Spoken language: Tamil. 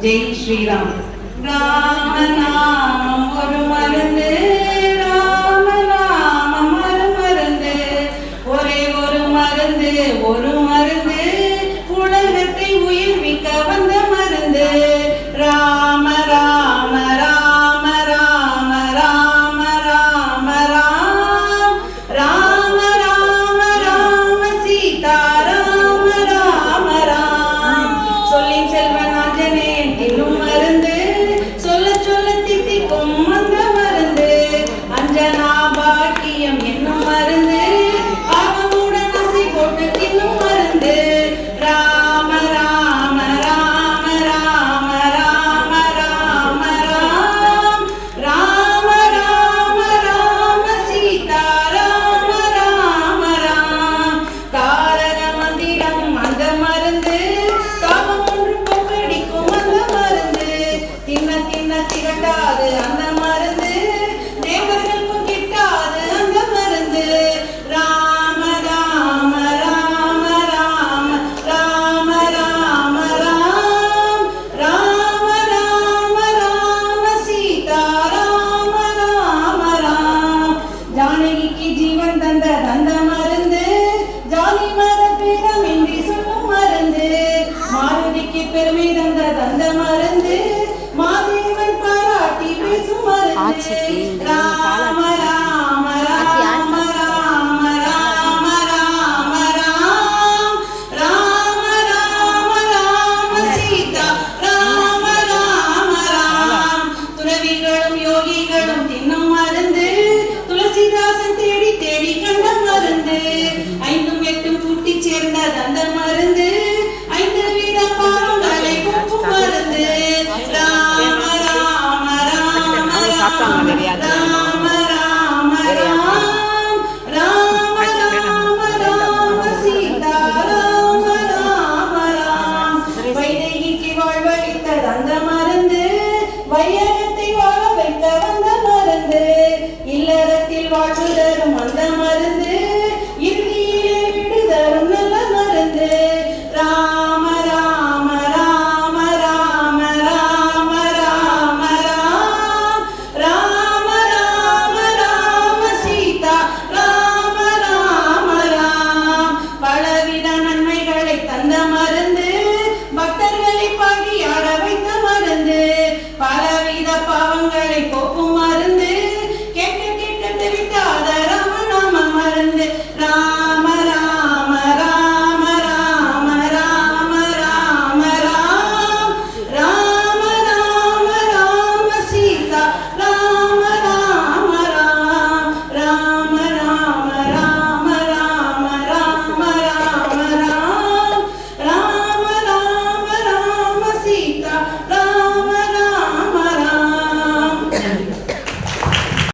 ஜெய் ஸ்ரீராம். ராமநாமம் ஒரு மருந்து. வேண்டாது அந்த மருந்து. தேவர்களுக்கும் கிட்டாது அந்த மருந்து. ராம ராம ராம ராம ராம ராம ராம். ராம ராம சீதா ராம ராம் ஜானகிக்கு ஜீவன் தந்த தந்த மருந்து. ஜாலி மர பேரமின்றி சொல்லும் மருந்து. மாருதிக்கு பெருமை தந்த தந்த மருந்து. மாதிரி 阿弥陀你，阿弥。